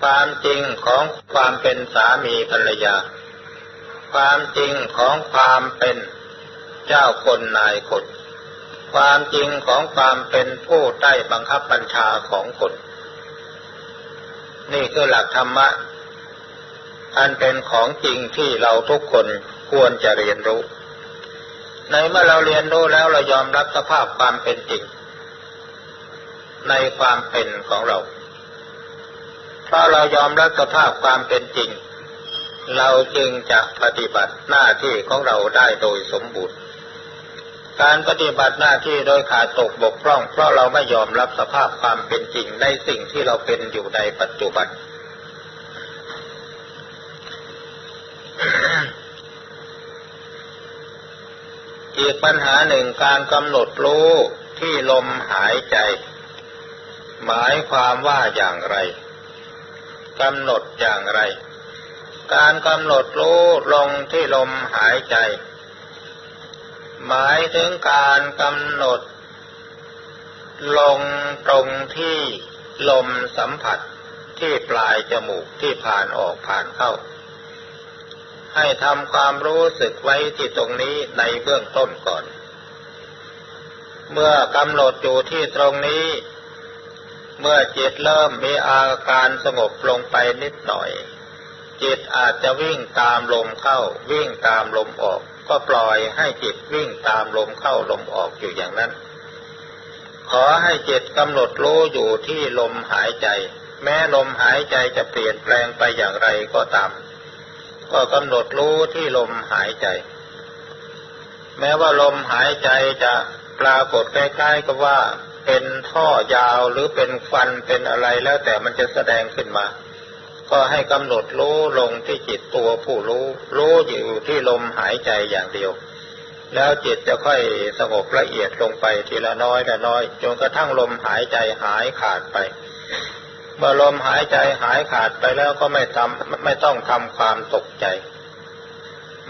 ความจริงของความเป็นสามีภรรยา ความจริงของความเป็นเจ้าคนนายคนความจริงของความเป็นผู้ใต้บังคับบัญชาของคน นี่คือหลักธรรมะ อันเป็นของจริงที่เราทุกคนควรจะเรียนรู้ ในเมื่อเราเรียนรู้แล้วเรายอมรับสภาพความเป็นจริง ในความเป็นของเรา เพราะเรายอมรับสภาพความเป็นจริง เราจึงจะปฏิบัติหน้าที่ของเราได้โดยสมบูรณ์ การปฏิบัติหน้าที่โดยขาดตกบกพร่อง เพราะเราไม่ยอมรับสภาพความเป็นจริงในสิ่งที่เราเป็นอยู่ในปัจจุบันอีกปัญหาหนึ่งการกำหนดรู้ที่ลมหายใจ หมายความว่าอย่างไร กำหนดอย่างไร การกำหนดรู้ลงที่ลมหายใจ หมายถึงการกำหนด ลงตรงที่ลมสัมผัสที่ปลายจมูกที่ผ่านออกผ่านเข้า ให้ทำความรู้สึกไว้ที่ตรงนี้ในเบื้องต้นก่อน เมื่อกำหนดอยู่ที่ตรงนี้ เมื่อจิตเริ่มมีอาการสงบลงไปนิดหน่อย จิตอาจจะวิ่งตามลมเข้า วิ่งตามลมออก ก็ปล่อยให้จิตวิ่งตามลมเข้าลมออกอยู่อย่างนั้น ขอให้จิตกำหนดรู้อยู่ที่ลมหายใจ แม้ลมหายใจจะเปลี่ยนแปลงไปอย่างไรก็ตาม ก็กำหนดรู้ที่ลมหายใจ แม้ว่าลมหายใจจะปรากฏใกล้ๆกับว่า เป็นท่อยาวหรือเป็นฟันเป็นอะไรแล้วแต่มันจะแสดงขึ้นมา ก็ให้กำหนดรู้ลงที่จิตตัวผู้รู้รู้อยู่ที่ลมหายใจอย่างเดียว แล้วจิตจะค่อยสงบละเอียดลงไปทีละน้อยละน้อยจนกระทั่งลมหายใจหายขาดไป เมื่อลมหายใจหายขาดไปแล้วก็ไม่ทำไม่ต้องทำความตกใจ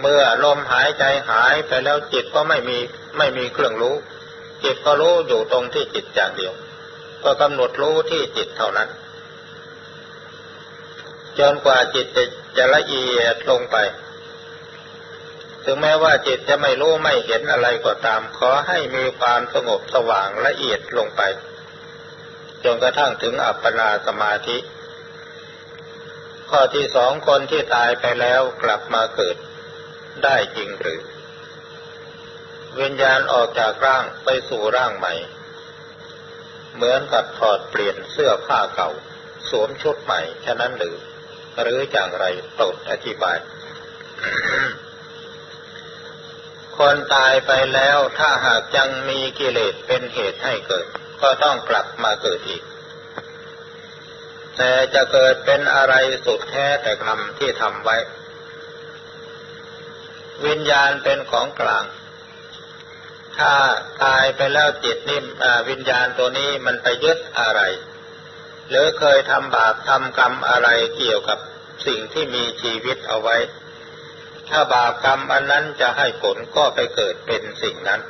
เมื่อลมหายใจหายไปแล้วจิตก็ไม่มีไม่มีเครื่องรู้ จิตก็รู้อยู่ตรงที่จิตอย่างเดียว ก็กำหนดรู้ที่จิตเท่านั้น จนกว่าจิตจะจะละเอียดลงไป ถึงแม้ว่าจิตจะไม่รู้ไม่เห็นอะไรก็ตาม ขอให้มีความสงบสว่างละเอียดลงไป จนกระทั่งถึงอัปปนาสมาธิ ข้อที่สองคนที่ตายไปแล้วกลับมาเกิดได้จริงหรือ วิญญาณออกจากร่างไปสู่ร่างใหม่ เหมือนกับถอดเปลี่ยนเสื้อผ้าเก่า สวมชุดใหม่ฉะนั้นหรือ หรืออย่างไรโปรดอธิบาย คนตายไปแล้วถ้าหากยังมีกิเลสเป็นเหตุให้เกิด ก็ต้องกลับมาเกิดอีก แต่จะเกิดเป็นอะไรสุดแท้แต่กรรมที่ทำไว้ วิญญาณเป็นของกลาง ถ้าตายไปแล้วจิตนี่วิญญาณตัวนี้มันไปยึดอะไร หรือเคยทำบาปทำกรรมอะไรเกี่ยวกับสิ่งที่มีชีวิตเอาไว้ ถ้าบาปกรรมอันนั้นจะให้ผลก็ไปเกิดเป็นสิ่งนั้น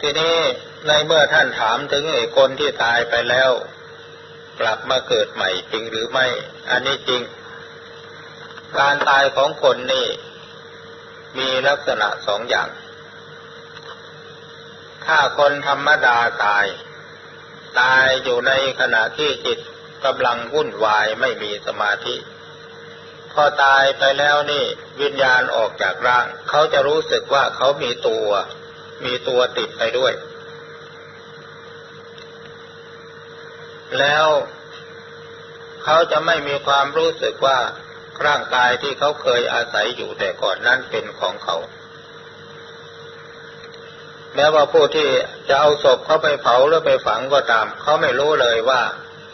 ทีนี้ ในเมื่อท่านถามถึงไอ้คนที่ตายไปแล้ว กลับมาเกิดใหม่จริงหรือไม่ อันนี้จริง การตายของคนนี่ มีลักษณะสองอย่าง ถ้าคนธรรมดาตาย ตายอยู่ในขณะที่จิตกำลังวุ่นวายไม่มีสมาธิ พอตายไปแล้วนี่ วิญญาณออกจากร่าง เขาจะรู้สึกว่าเขามีตัว มีตัวติดไปด้วย แล้วเขาจะไม่มีความรู้สึกว่าร่างกายที่เขาเคยอาศัยอยู่แต่ก่อนนั้นเป็นของเขา แม้ว่าผู้ที่จะเอาศพเขาไปเผาหรือไปฝังก็ตาม เขาไม่รู้เลยว่า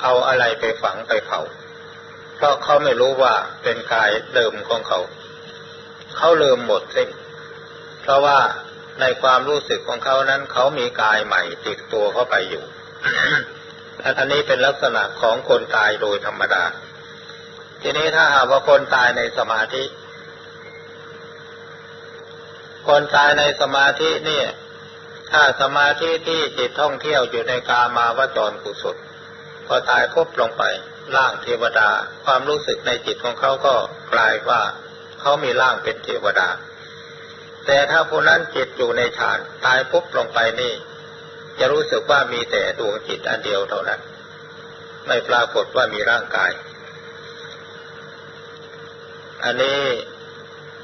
เอาอะไรไปฝังไปเผา เพราะเขาไม่รู้ว่าเป็นกายเดิมของเขา เขาลืมหมดสิ้นเพราะว่าในความรู้สึกของเขานั้น เขามีกายใหม่ติดตัวเข้าไปอยู่ อันนี้เป็นลักษณะของคนตายโดยธรรมดา ทีนี้ถ้าหากว่าคนตายในสมาธิ คนตายในสมาธินี่ถ้าสมาธิที่จิตท่องเที่ยวอยู่ในกามาวจรกุศลพอตายพบลงไปร่างเทวดา ความรู้สึกในจิตของเขาก็กลายว่าเขามีร่างเป็นเทวดา แต่ถ้าผู้นั้นจิตอยู่ในฌานตายปุ๊บลงไปนี่ จะรู้สึกว่ามีแต่ดวงจิตอันเดียวเท่านั้น ไม่ปรากฏว่ามีร่างกาย อันนี้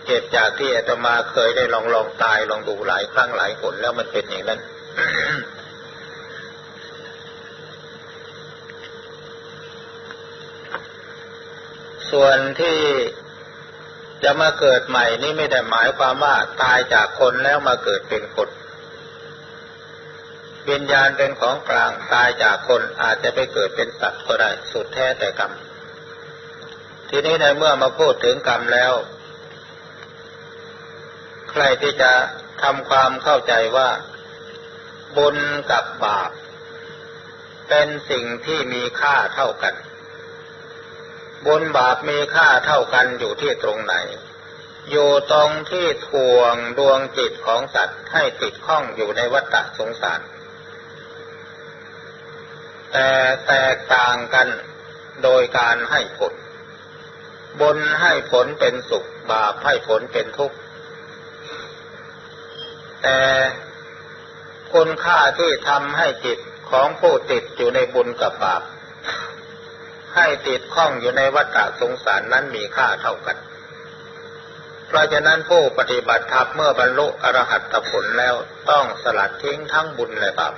เก็บจากที่อาตมาเคยได้ลองลองตายลองดูหลายครั้งหลายคนแล้วมันเป็นอย่างนั้นส่วนที่จะมาเกิดใหม่นี่ไม่ได้หมายความว่าตายจากคนแล้วมาเกิดเป็นคน วิญญาณเป็นของกลางตายจากคนอาจจะไปเกิดเป็นสัตว์ก็ได้สุดแท้แต่กรรม ทีนี้ในเมื่อมาพูดถึงกรรมแล้ว ใครที่จะทำความเข้าใจว่า บุญกับบาป เป็นสิ่งที่มีค่าเท่ากัน บุญบาปมีค่าเท่ากันอยู่ที่ตรงไหนอยู่ตรงที่ทวงดวงจิตของสัตว์ให้ติดข้องอยู่ในวัฏสงสาร แต่แตกต่างกันโดยการให้ผลบุญให้ผลเป็นสุข บาปให้ผลเป็นทุกข์ แต่คุณค่าที่ทำให้จิตของผู้ติดอยู่ในบุญกับบาป ให้ติดข้องอยู่ในวัฏสงสารนั้นมีค่าเท่ากัน เพราะฉะนั้นผู้ปฏิบัติธรรมเมื่อบรรลุอรหัตผลแล้วต้องสลัดทิ้งทั้งบุญและบาป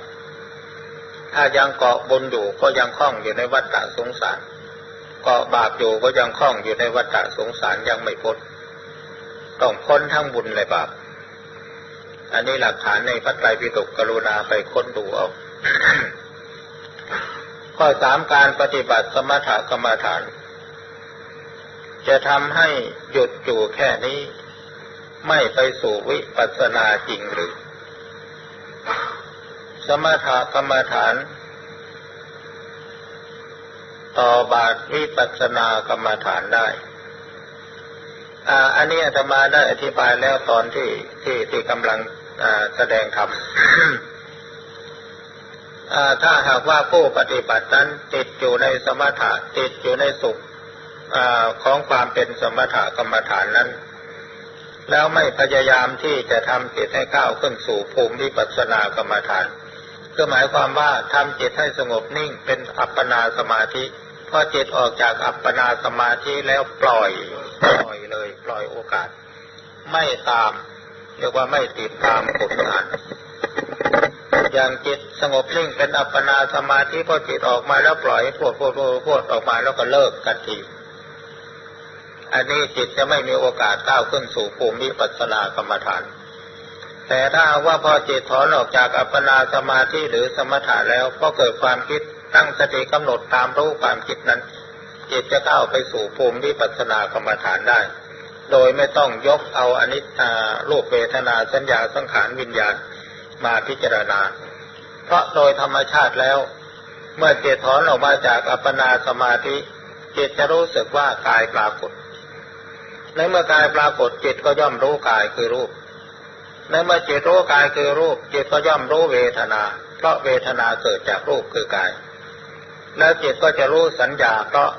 ยังเกาะบุญอยู่ก็ยังคล้องอยู่ในวัฏสงสารเกาะบาปอยู่ก็ยังคล้องอยู่ในวัฏสงสารยังไม่พ้นต้องพ้นทั้งบุญและบาป อันนี้หลักฐานในพระไตรปิฎกกรุณาไปค้นดูเอา ข้อสามการปฏิบัติสมถกรรมฐาน จะทำให้หยุดอยู่แค่นี้ ไม่ไปสู่วิปัสสนาจริงหรือ สมถะกรรมฐาน ต่อบาทวิปัสสนากรรมฐานได้อันนี้อาตมาได้อธิบายแล้วตอนที่ที่ที่กำลังแสดงธรรมถ้าหากว่าผู้ปฏิบัตินั้นติดอยู่ในสมถะติดอยู่ในสุขอของความเป็นสมถะกรรมฐานนั้น แล้วไม่พยายามที่จะทำจิตให้ก้าวขึ้นสู่ภูมิวิปัสสนากรรมฐาน ก็หมายความว่าทำจิตให้สงบนิ่งเป็นอัปปนาสมาธิพอจิตออกจากอัปปนาสมาธิแล้วปล่อยปล่อยเลย ปล่อยโอกาส ไม่ตามเรียกว่าไม่ติดตามผลงานอย่างจิตสงบนิ่งเป็นอัปปนาสมาธิพอจิตออกมาแล้วปล่อยพวดพวดพวดพวดออกมาแล้วก็เลิกกันทีอันนี้จิตจะไม่มีโอกาสก้าวขึ้นสู่ภูมิปัสนากรรมฐาน แต่ถ้าว่าพอจิตถอนออกจากอัปปนาสมาธิหรือสมถะแล้วก็เกิดความคิดตั้งสติกำหนดตามรู้ความคิดนั้น จิตจะก้าวไปสู่ภูมิปัสนากรรมฐานได้ โดยไม่ต้องยกเอาอนิจจารูปเวทนาสัญญาสังขารวิญญาณมาพิจารณา เพราะโดยธรรมชาติแล้ว เมื่อจิตถอนออกมาจากอัปปนาสมาธิจิตจะรู้สึกว่ากายปรากฏ ในเมื่อกายปรากฏจิตก็ย่อมรู้กายคือรูป ในเมื่อจิตรู้กายคือรูปจิตก็ย่อมรู้เวทนา เพราะเวทนาเกิดจากรูปคือกาย แล้วจิตก็จะรู้สัญญาเพราะ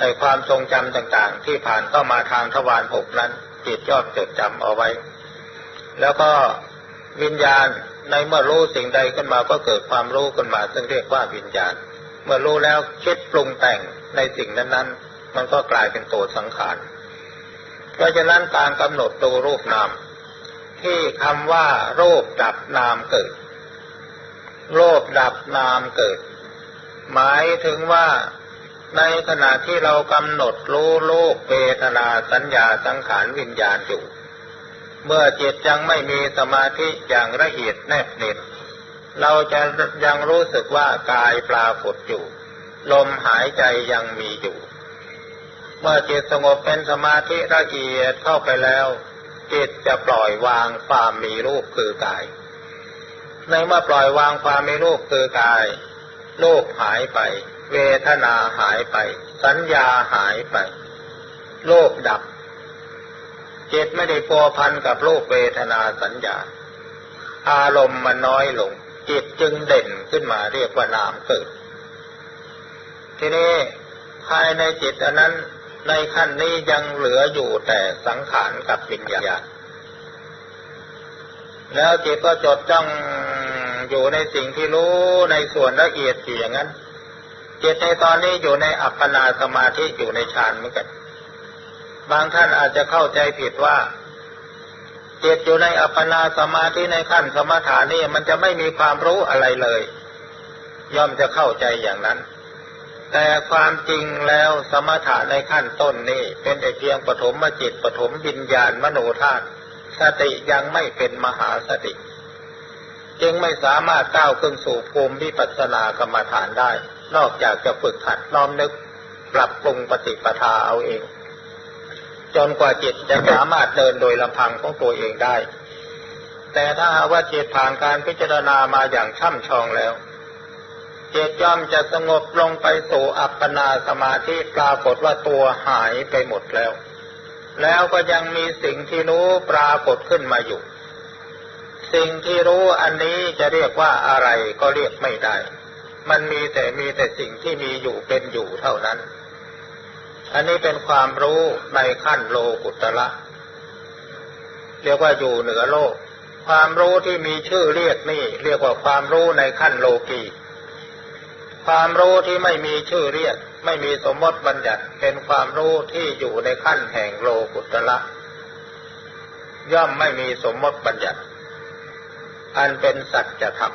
ไอความทรงจำต่างๆ ที่ผ่านเข้ามาทางทวารหกนั้น จิตยอดจดจำเอาไว้ แล้วก็วิญญาณในเมื่อรู้สิ่งใดขึ้นมาก็เกิดความรู้ขึ้นมา ซึ่งเรียกว่าวิญญาณ เมื่อรู้แล้วคิดปรุงแต่งในสิ่งนั้นๆ มันก็กลายเป็นตัวสังขาร เพราะฉะนั้นการกำหนดตัวรูปนาม ที่คำว่า โรูปดับนามเกิด โรูปดับนามเกิด หมายถึงว่าในขณะที่เรากำหนดรู้โลกเวทนาสัญญาสังขารวิญญาณอยู่ เมื่อจิตยังไม่มีสมาธิอย่างละเอียดแนบเน็ตเราจะยังรู้สึกว่ากายปรากฏอยู่ ลมหายใจยังมีอยู่ เมื่อจิตสงบเป็นสมาธิละเอียดเข้าไปแล้ว จิตจะปล่อยวางความมีรูปคือกาย ในเมื่อปล่อยวางความมีรูปคือกายรูปหายไป เวทนาหายไป สัญญาหายไป โลกดับ จิตไม่ได้พัวพันกับโลกเวทนาสัญญา อารมณ์มันน้อยลง จิตจึงเด่นขึ้นมาเรียกว่านามเกิด ทีนี้ภายในจิตอันนั้น ในขั้นนี้ยังเหลืออยู่แต่สังขารกับวิญญาณแล้วจิตก็จดจ้องอยู่ในสิ่งที่รู้ในส่วนละเอียดอยู่อย่างนั้นจิตในตอนนี้อยู่ในอัปปนาสมาธิอยู่ในฌานเหมือนกัน บางท่านอาจจะเข้าใจผิดว่าจิตอยู่ในอัปปนาสมาธิในขั้นสมถานี่มันจะไม่มีความรู้อะไรเลย ย่อมจะเข้าใจอย่างนั้น แต่ความจริงแล้วสมถะในขั้นต้นนี้เป็นแต่เพียงปฐมจิตปฐมวิญญาณมโนธาตุสติยังไม่เป็นมหาสติ จึงไม่สามารถก้าวขึ้นสู่ภูมิวิปัสสนากรรมฐานได้ นอกจากจะฝึกหัดน้อมนึกปรับปรุงปฏิปทาเอาเอง จนกว่าจิตจะสามารถเดินโดยลำพังของตัวเองได้ แต่ถ้าว่าจิตผ่านการพิจารณามาอย่างช่ำชองแล้ว จิตย่อมจะสงบลงไปสู่อัปปนาสมาธิปรากฏว่าตัวหายไปหมดแล้ว แล้วก็ยังมีสิ่งที่รู้ปรากฏขึ้นมาอยู่ สิ่งที่รู้อันนี้จะเรียกว่าอะไรก็เรียกไม่ได้ มันมีแต่มีแต่สิ่งที่มีอยู่เป็นอยู่เท่านั้น อันนี้เป็นความรู้ในขั้นโลกุตละเรียกว่าอยู่เหนือโลก ความรู้ที่มีชื่อเรียกนี่ เรียกว่าความรู้ในขั้นโลกี ความรู้ที่ไม่มีชื่อเรียก ไม่มีสมมติบัญญัติเป็นความรู้ที่อยู่ในขั้นแห่งโลกุตละ ย่อมไม่มีสมมติบัญญัติ อันเป็นสัจธรรม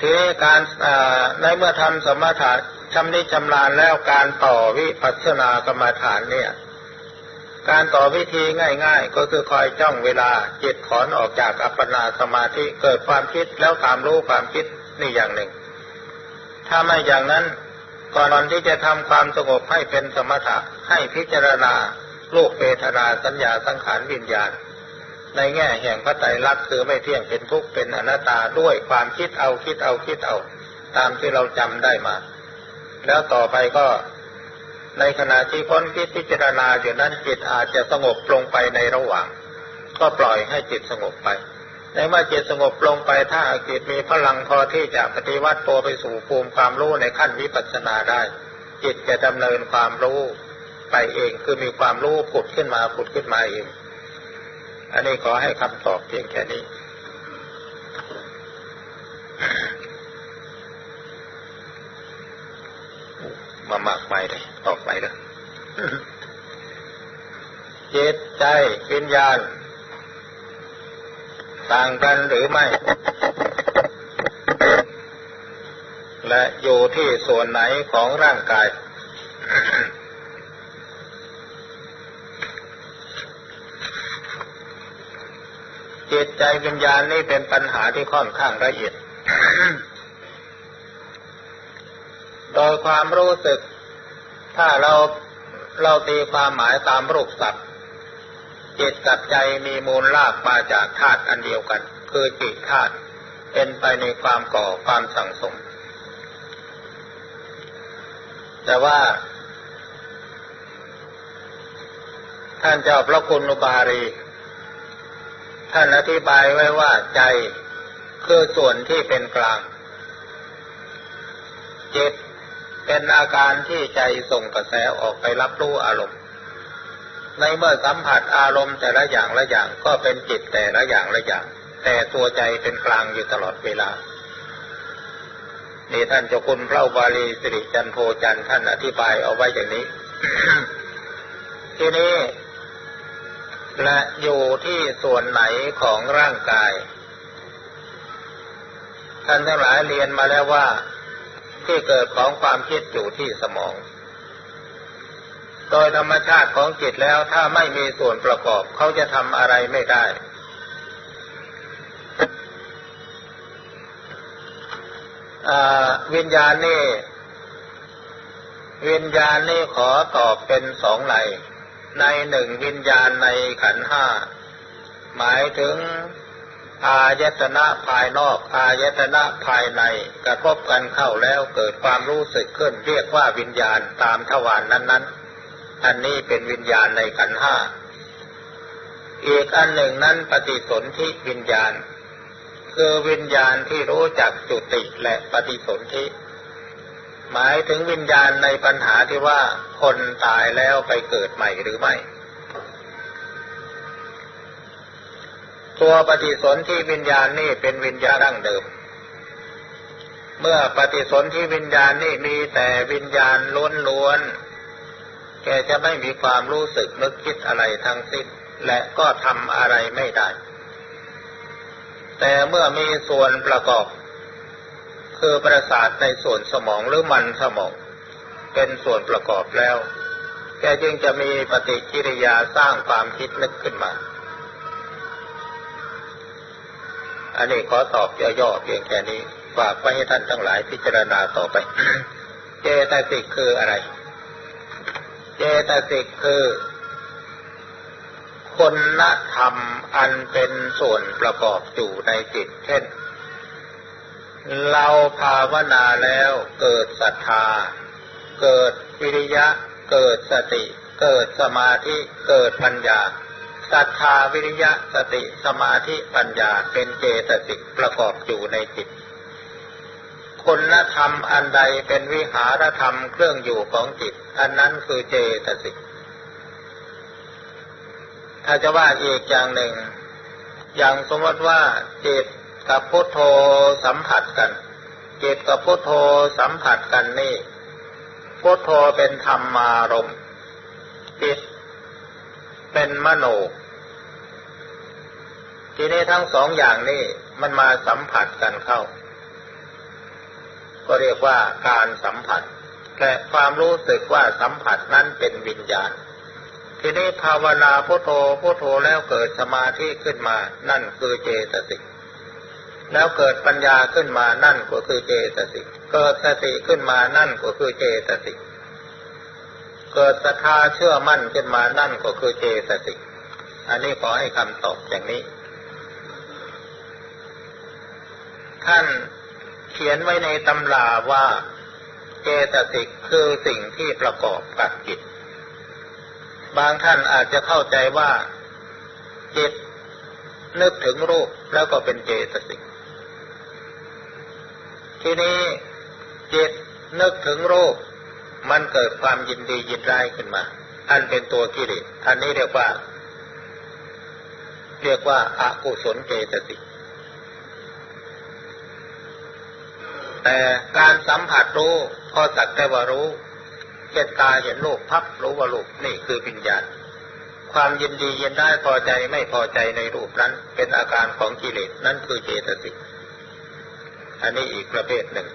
ทีนี้การในเมื่อทำสมถะชำนิชำนาญแล้วการต่อวิปัสสนากรรมฐานเนี่ย การต่อวิธีง่าย ๆ ก็คือคอยจ้องเวลาจิตถอนออกจากอัปปนาสมาธิเกิดความคิดแล้วตามรู้ความคิดนี่อย่างหนึ่ง ถ้าไม่อย่างนั้นก่อนที่จะทำความสงบให้เป็นสมถะให้พิจารณาโลกเวทนาสัญญาสังขารวิญญาณ ในแง่แห่งพระไตรลักษณ์คือไม่เที่ยงเป็นทุกข์เป็นอนัตตาด้วยความคิดเอาคิดเอาคิดเอา ตามที่เราจำได้มา แล้วต่อไปก็ ในขณะที่พ้นคิดพิจารณาอยู่นั้นจิตอาจจะสงบลงไปในระหว่าง ก็ปล่อยให้จิตสงบไป ในเมื่อจิตสงบลงไปถ้าจิตมีพลังพอที่จะปฏิวัติตัวไปสู่ภูมิความรู้ในขั้นวิปัสสนาได้ จิตจะดำเนินความรู้ไปเองคือมีความรู้ผุดขึ้นมาผุดขึ้นมาเอง อันนี้ขอให้คำตอบเพียงแค่นี้ มามากไปเลยออกไปเลยจิตใจวิญญาณ ต่างกันหรือไม่ และอยู่ที่ส่วนไหนของร่างกาย จิตใจวิญญาณนี่เป็นปัญหาที่ค่อนข้างละเอียดโด ยความรู้สึก ถ้าเราเราตีความหมายตามรูปสัตว์จิตกับใจมีมูลลากมาจากธาตุอันเดียวกัน คือจิตธาตุเป็นไปในความก่อความสั่งสม แต่ว่า ท่านเจ้าพระคุณอุบารี ท่านอธิบายไว้ว่าใจคือส่วนที่เป็นกลางจิต เป็นอาการที่ใจส่งกระแสออกไปรับรู้อารมณ์ ในเมื่อสัมผัสอารมณ์แต่ละอย่างละอย่างก็เป็นจิตแต่ละอย่างละอย่าง แต่ตัวใจเป็นกลางอยู่ตลอดเวลานี่ท่านเจ้าคุณพระบาลีสิริจันโทจันท่านอธิบายเอาไว้อย่างนี้ ทีนี้ และอยู่ที่ส่วนไหนของร่างกาย ท่านทั้งหลายเรียนมาแล้วว่า ที่เกิดของความคิดอยู่ที่สมอง โดยธรรมชาติของจิตแล้วถ้าไม่มีส่วนประกอบเขาจะทำอะไรไม่ได้ วิญญาณนี่ วิญญาณนี่ขอตอบเป็นสองในในหนึ่งวิญญาณในขันห้าหมายถึง อายตนะภายนอกอายตนะภายใน กระทบกันเข้าแล้วเกิดความรู้สึกขึ้น เรียกว่าวิญญาณตามทวารนนั้นๆ อันนี้เป็นวิญญาณในขันห้าอีกอันหนึ่งนั้นปฏิสนธิวิญญาณ คือวิญญาณที่รู้จักจุติและปฏิสนธิหมายถึงวิญญาณในปัญหาที่ว่าคนตายแล้วไปเกิดใหม่หรือไม่ ตัวปฏิสนธิวิญญาณนี่เป็นวิญญาณดั้งเดิม เมื่อปฏิสนธิวิญญาณนี่มีแต่วิญญาณล้วนๆแกจะไม่มีความรู้สึกนึกคิดอะไรทั้งสิ้น และก็ทำอะไรไม่ได้ แต่เมื่อมีส่วนประกอบ คือประสาทในส่วนสมองหรือมันสมอง เป็นส่วนประกอบแล้ว แกจึงจะมีปฏิกิริยาสร้างความคิดนึกขึ้นมา อันนี้ขอตอบย่อๆเพียงแค่นี้ฝากไว้ให้ท่านทั้งหลายพิจารณาต่อไป เจตสิกคืออะไร เจตสิกคือคุณธรรมอันเป็นส่วนประกอบอยู่ในจิต เช่น เราภาวนาแล้วเกิดศรัทธา เกิดวิริยะ เกิดสติ เกิดสมาธิ เกิดปัญญา ศรัทธาวิริยะสติสมาธิปัญญาเป็นเจตสิกประกอบอยู่ในจิตคุณธรรมอันใดเป็นวิหารธรรมเครื่องอยู่ของจิต อันนั้นคือเจตสิก ถ้าจะว่าอีกอย่างหนึ่ง อย่างสมมติว่าจิตกับพุทโธสัมผัสกัน จิตกับพุทโธสัมผัสกันนี่ พุทโธเป็นธรรมารมจิต เป็นมโน ทีนี้ทั้งสองอย่างนี่มันมาสัมผัสกันเข้า ก็เรียกว่าการสัมผัสและความรู้สึกว่าสัมผัสนั้นเป็นวิญญาณ ทีนี้ภาวนาพุทโธพุทโธแล้วเกิดสมาธิขึ้นมา นั่นคือเจตสิกแล้วเกิดปัญญาขึ้นมานั่นก็คือเจตสิก เกิดสติขึ้นมานั่นก็คือเจตสิก เกิดศรัทธาเชื่อมั่นขึ้นมานั่นก็คือเจตสิก อันนี้ขอให้คำตอบอย่างนี้ ท่านเขียนไว้ในตำราว่าเจตสิกคือสิ่งที่ประกอบกับจิต บางท่านอาจจะเข้าใจว่า จิตนึกถึงรูปแล้วก็เป็นเจตสิก ทีนี้จิตนึกถึงรูป มันเกิดความยินดียินร้ายขึ้นมา อันเป็นตัวกิเลสอันนี้เรียกว่า เรียกว่าอากุศลเจตสิกแต่การสัมผัสรู้พอสักแต่ว่ารู้เจตตาเห็นรูปพับรู้ว่ารูปนี่คือวิญญาณ ความยินดียินได้พอใจไม่พอใจในรูปนั้น เป็นอาการของกิเลสนั่นคือเจตสิกอันนี้อีกประเภทหนึ่ง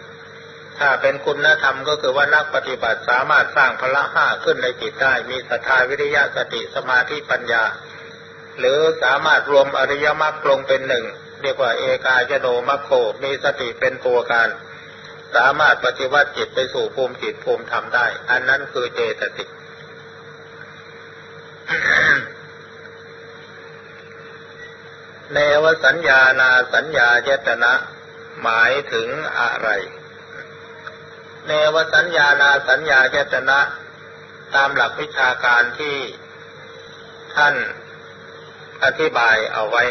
ถ้าเป็นคุณธรรมก็คือว่านักปฏิบัติสามารถสร้างพละห้าขึ้นในจิตได้ มีศรัทธาวิริยะสติสมาธิปัญญา หรือสามารถรวมอริยมรรคลงเป็นหนึ่งเรียกว่าเอกายโนมัคโคมีสติเป็นตัวการ สามารถปฏิวัติจิตไปสู่ภูมิจิตภูมิธรรมได้ อันนั้นคือเจตสิกเนวสัญญานาสัญญาเจตนะ หมายถึงอะไร เนวสัญญานาสัญญาเจตนะตามหลักวิชาการที่ท่านอธิบายเอาไว้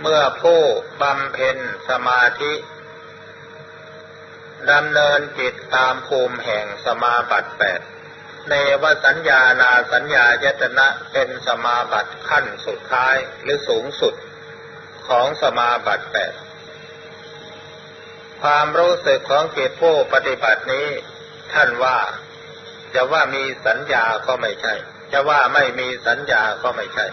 เมื่อผู้บำเพ็ญสมาธิดำเนินจิตตามภูมิแห่งสมาบัติแปดในวสัญญานาสัญญายตนะเป็นสมาบัติขั้นสุดท้ายหรือสูงสุดของสมาบัติแปด ความรู้สึกของจิตผู้ปฏิบัตินี้ ท่านว่า จะว่ามีสัญญาก็ไม่ใช่ จะว่าไม่มีสัญญาก็ไม่ใช่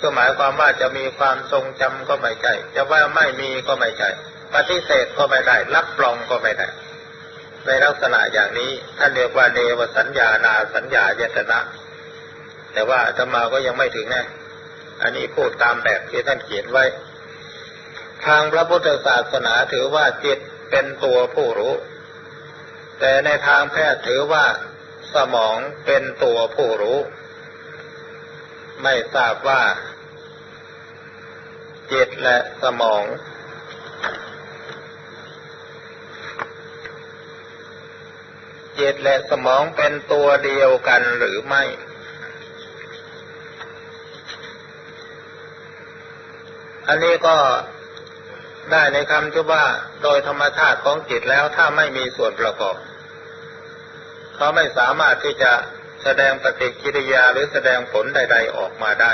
ก็หมายความว่าจะมีความทรงจำก็ไม่ใช่ จะว่าไม่มีก็ไม่ใช่ ปฏิเสธก็ไม่ได้ รับรองก็ไม่ได้ ในลักษณะอย่างนี้ท่านเรียกว่าเนวสัญญานาสัญญายตนะ แต่ว่าธรรมาก็ยังไม่ถึงแน่อันนี้พูดตามแบบที่ท่านเขียนไว้ ทางพระพุทธศาสนาถือว่าจิต เป็นตัวผู้รู้ แต่ในทางแพทย์ถือว่า สมองเป็นตัวผู้รู้ ไม่ทราบว่า จิตและสมอง จิตและสมองเป็นตัวเดียวกันหรือไม่อันนี้ก็ ได้ในคำที่ว่าโดยธรรมชาติของจิตแล้วถ้าไม่มีส่วนประกอบเขาไม่สามารถที่จะแสดงปฏิกิริยาหรือแสดงผลใด ๆออกมาได้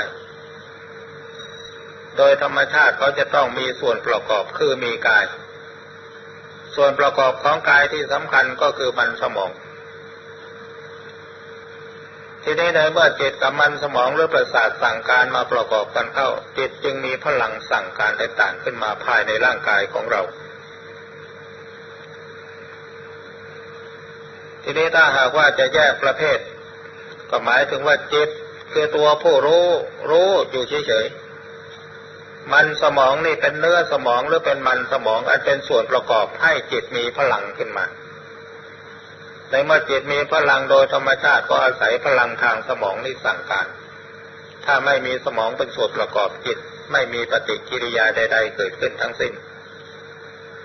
โดยธรรมชาติเขาจะต้องมีส่วนประกอบคือมีกาย ส่วนประกอบของกายที่สำคัญก็คือมันสมอง ทีนี้ในเมื่อจิตกับมันสมองหรือประสาทสั่งการมาประกอบกันเข้า จิตจึงมีพลังสั่งการต่างๆขึ้นมาภายในร่างกายของเรา ทีนี้ถ้าหากว่าจะแยกประเภท ก็หมายถึงว่าจิตคือตัวผู้รู้รู้อยู่เฉยๆมันสมองนี่เป็นเนื้อสมองหรือเป็นมันสมองอันเป็นส่วนประกอบให้จิตมีพลังขึ้นมา ในเมื่อจิตมีพลังโดยธรรมชาติก็อาศัยพลังทางสมองนี่สั่งการ ถ้าไม่มีสมองเป็นส่วนประกอบจิต ไม่มีปฏิกิริยาใด ๆ เกิดขึ้นทั้งสิ้น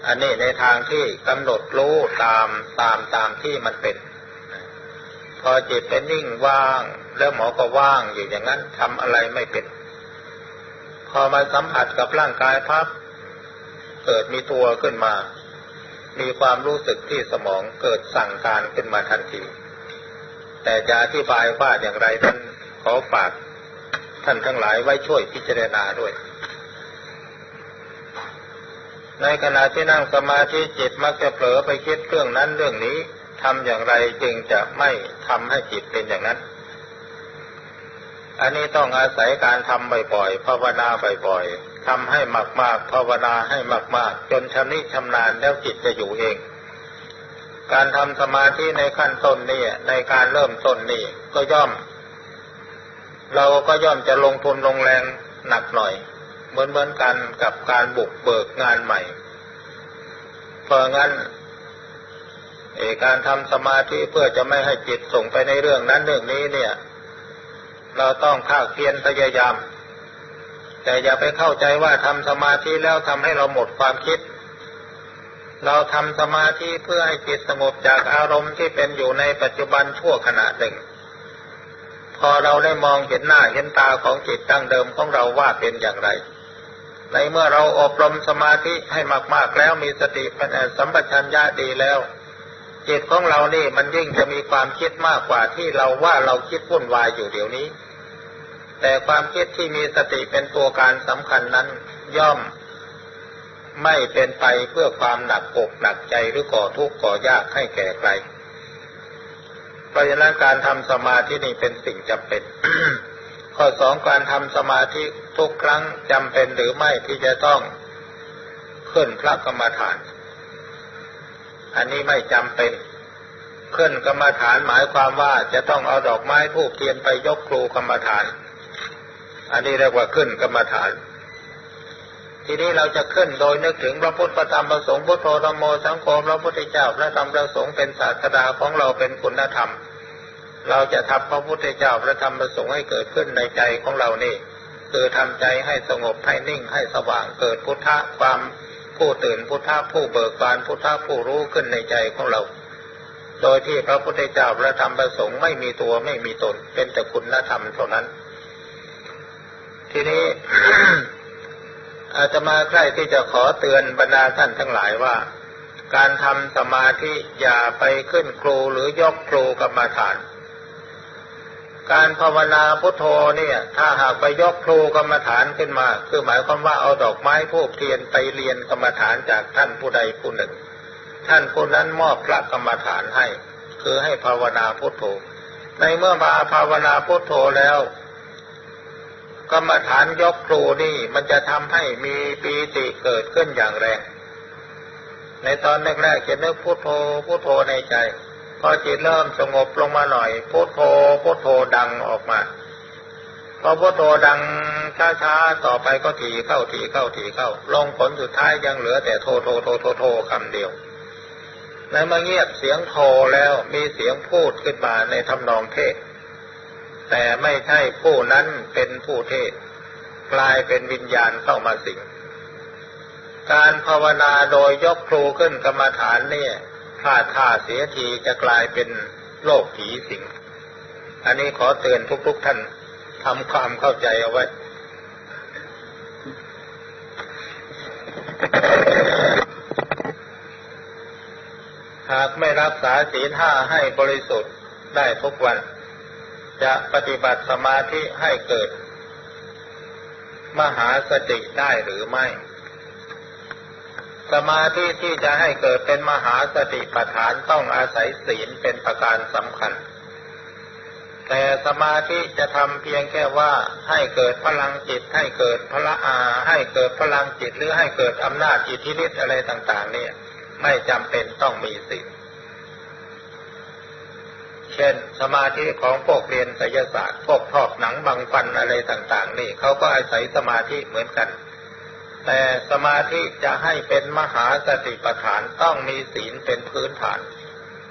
อันนี้ในทางที่กำหนดรู้ตามตามตามที่มันเป็น พอจิตเป็นนิ่งว่าง แล้วหมอก็ว่างอยู่อย่างนั้นทำอะไรไม่เป็น พอมาสัมผัสกับร่างกายพับเกิดมีตัวขึ้นมา มีความรู้สึกที่สมองเกิดสั่งการขึ้นมาทันที แต่จะอธิบายว่าอย่างไรท่านขอฝากท่านทั้งหลายไว้ช่วยพิจารณาด้วย ในขณะที่นั่งสมาธิจิตมักจะเผลอไปคิดเรื่องนั้นเรื่องนี้ทำอย่างไรจึงจะไม่ทำให้จิตเป็นอย่างนั้น อันนี้ต้องอาศัยการทำบ่อยๆภาวนาบ่อยๆ ทำให้มากๆภาวนาให้มาก ๆ จนชำนิชำนาญแล้วจิตจะอยู่เอง การทำสมาธิในขั้นต้นนี่ในการเริ่มต้นนี่ก็ย่อม เราก็ย่อมจะลงทุนลงแรงหนักหน่อย เหมือนเหมือนกันกับการบุกเบิกงานใหม่ เพราะงั้นการทำสมาธิเพื่อจะไม่ให้จิตส่งไปในเรื่องนั้นเรื่องนี้เนี่ย เราต้องภาคเพียรพยายาม แต่อย่าไปเข้าใจว่าทำสมาธิแล้วทำให้เราหมดความคิด เราทำสมาธิเพื่อให้จิตสงบจากอารมณ์ที่เป็นอยู่ในปัจจุบันชั่วขณะหนึ่ง พอเราได้มองเห็นหน้าเห็นตาของจิตตั้งเดิมของเราว่าเป็นอย่างไร ในเมื่อเราอบรมสมาธิให้มากๆแล้วมีสติสัมปชัญญะดีแล้วจิตของเรานี่มันยิ่งจะมีความคิดมากกว่าที่เราว่าเราคิดวุ่นวายอยู่เดี๋ยวนี้ แต่ความคิดที่มีสติเป็นตัวการสำคัญนั้นย่อมไม่เป็นไปเพื่อความหนักอกหนักใจหรือก่อทุกข์ก่อยากให้แก่ใคร เพราะฉะนั้นการทำสมาธินี่เป็นสิ่งจำเป็น ข้อสองการทำสมาธิทุกครั้งจำเป็นหรือไม่ที่จะต้องขึ้นพระกรรมฐาน อันนี้ไม่จำเป็น ขึ้นกรรมฐานหมายความว่าจะต้องเอาดอกไม้ทูบเทียนไปยกครูกรรมฐาน อันนี้เรียกว่าขึ้นกรรมฐาน ทีนี้เราจะขึ้นโดยนึกถึงพระพุทธธรรมประสงค์พุทโธธรรมโมสังโฆพระพุทธเจ้าพระธรรมพระสงฆ์เป็นศาสดาของเราเป็นคุณธรรม เราจะทำพระพุทธเจ้าพระธรรมพระสงฆ์ให้เกิดขึ้นในใจของเรานี่คือทำใจให้สงบให้นิ่งให้สว่างเกิดพุทธะความผู้ตื่นพุทธะผู้เบิกบานพุทธะผู้รู้ขึ้นในใจของเรา โดยที่พระพุทธเจ้าพระธรรมพระสงฆ์ไม่มีตัวไม่มีตน เป็นแต่คุณธรรมเท่านั้น ทีนี้อาจจะมาใกล้ที่จะขอเตือนบรรดาท่านทั้งหลายว่า การทำสมาธิอย่าไปขึ้นครูหรือยกครูกรรมฐาน การภาวนาพุทโธเนี่ย ถ้าหากไปยกครูกรรมฐานขึ้นมา คือหมายความว่าเอาดอกไม้พูกเทียนไปเรียนกรรมฐานจากท่านผู้ใดผู้หนึ่ง ท่านผู้นั้นมอบพระกรรมฐานให้ คือให้ภาวนาพุทโธในเมื่อมาภาวนาพุทโธแล้ว กรรมฐานยกครูนี่มันจะทำให้มีปีติเกิดขึ้นอย่างแรง ในตอนแรกๆจะนึกพุทโธพุทโธในใจ พอจิตเริ่มสงบลงมาหน่อยพุทโธพุทโธดังออกมา พอพุทโธดังช้าๆต่อไปก็ถีเข้าถีเข้าถีเข้า ลงผลสุดท้ายยังเหลือแต่โทโทโทโทโทคำเดียวแล้วมาเงียบเสียงโทแล้วมีเสียงพูดขึ้นมาในทำนองเทศ แต่ไม่ใช่ผู้นั้นเป็นผู้เทศ กลายเป็นวิญญาณเข้ามาสิง การภาวนาโดยยกครูขึ้นกรรมฐานเนี่ยพลาดท่าเสียทีจะกลายเป็นโรคผีสิง อันนี้ขอเตือนทุก ๆ ท่านทำความเข้าใจเอาไว้หากไม่รักษาศีลห้าให้บริสุทธิ์ได้ทุกวัน จะปฏิบัติสมาธิให้เกิด มหาสติได้หรือไม่ สมาธิที่จะให้เกิดเป็นมหาสติปัฏฐานต้องอาศัยศีลเป็นประการสำคัญ แต่สมาธิจะทำเพียงแค่ว่าให้เกิดพลังจิตให้เกิดพละอา ให้เกิดพลังจิตหรือให้เกิดอำนาจอิทธิฤทธิ์อะไรต่าง ๆ เนี่ย ไม่จำเป็นต้องมีศีล เช่น สมาธิของพวกเรียนไสยศาสตร์พวกทอกหนังบังฟันอะไรต่างๆ นี่เขาก็อาศัยสมาธิเหมือนกัน แต่สมาธิจะให้เป็นมหาสติปัฏฐานต้องมีศีลเป็นพื้นฐาน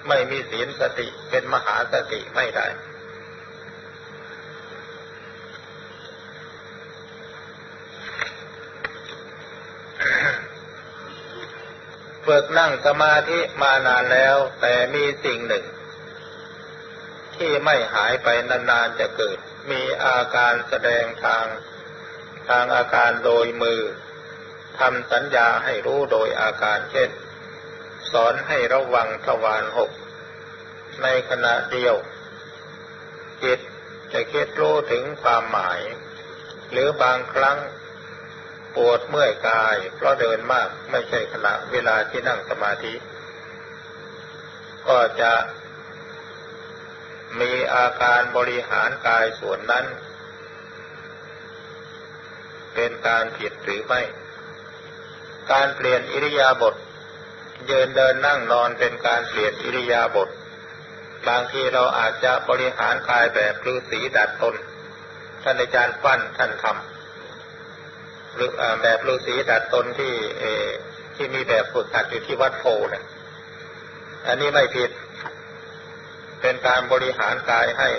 ไม่มีศีลสติเป็นมหาสติไม่ได้ฝึกนั่งสมาธิมานานแล้ว แต่มีสิ่งหนึ่ง ที่ไม่หายไปนานๆจะเกิด มีอาการแสดงทาง ทางอาการโดยมือทำสัญญาให้รู้โดยอาการเช่น สอนให้ระวังทวารหก ในขณะเดียว จิตจะคิดรู้ถึงความหมาย หรือบางครั้งปวดเมื่อยกาย เพราะเดินมากไม่ใช่ขณะเวลาที่นั่งสมาธิ ก็จะ มีอาการบริหารกายส่วนนั้น เป็นการผิดหรือไม่ การเปลี่ยนอิริยาบถยืนเดินนั่งนอนเป็นการเปลี่ยนอิริยาบถบางทีเราอาจจะบริหารกายแบบฤาษีดัดตน ท่านอาจารย์ปั้นท่านทำหรือแบบฤาษีดัดตนที่ที่มีแบบฝึกหัดอยู่ที่วัดโพนี่อันนี้ไม่ผิด เป็นการบริหารกายให้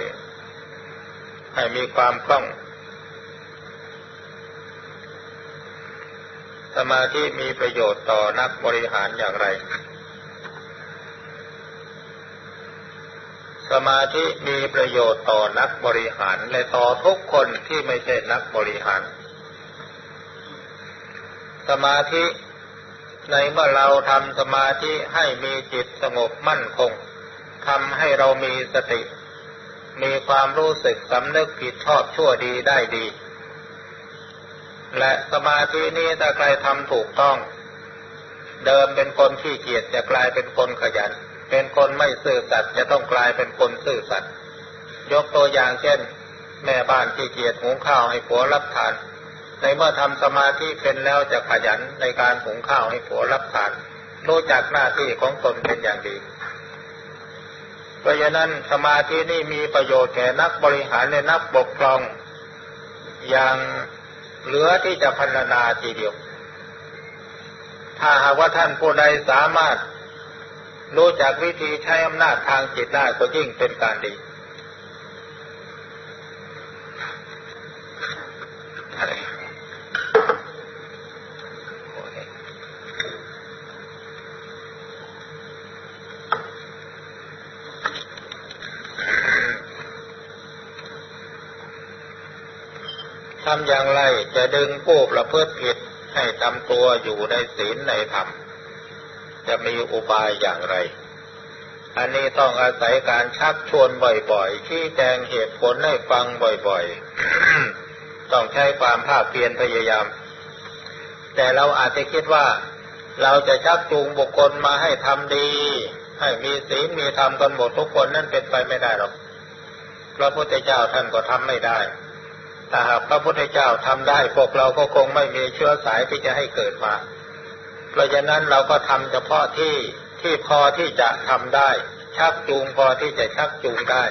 ให้มีความคล่อง สมาธิมีประโยชน์ต่อนักบริหารอย่างไร สมาธิมีประโยชน์ต่อนักบริหารและต่อทุกคนที่ไม่ใช่นักบริหาร สมาธิในเมื่อเราทำสมาธิให้มีจิตสงบมั่นคง ทำให้เรามีสติ มีความรู้สึกสำนึกผิดชอบชั่วดีได้ดี และสมาธินี้ถ้าใครทำถูกต้อง เดิมเป็นคนขี้เกียจจะกลายเป็นคนขยัน เป็นคนไม่ซื่อสัตย์จะต้องกลายเป็นคนซื่อสัตย์ยกตัวอย่างเช่น แม่บ้านขี้เกียจหุงข้าวให้ผัวรับทาน ในเมื่อทำสมาธิเป็นแล้วจะขยันในการหุงข้าวให้ผัวรับทาน รู้จักหน้าที่ของตนเป็นอย่างดี ราะฉะนั้นสมาธินี่มีประโยชน์แก่นักบริหารและนักปกครอง อย่างเหลือที่จะพัฒนาทีเดียว ถ้าหากว่าท่านผู้ใดสามารถรู้จักวิธีใช้อำนาจทางจิตได้ก็ยิ่งเป็นการดี ทำอย่างไรจะดึงผู้ประพฤติผิดให้ทำตัวอยู่ในศีลในธรรม จะมีอุบายอย่างไร อันนี้ต้องอาศัยการชักชวนบ่อยๆชี้แจงเหตุผลให้ฟังบ่อยๆ ต้องใช้ความภาคเพียรพยายาม แต่เราอาจจะคิดว่า เราจะชักจูงบุคคลมาให้ทำดี ให้มีศีลมีธรรมกันหมดทุกคนนั่นเป็นไปไม่ได้หรอกพระพุทธเจ้าท่านก็ทำไม่ได้ ถ้าหากพระพุทธเจ้าทำได้ พวกเราก็คงไม่มีเชื้อสายที่จะให้เกิดมา เพราะฉะนั้นเราก็ทำเฉพาะที่ที่พอที่จะทำได้ ชักจูงพอที่จะชักจูงได้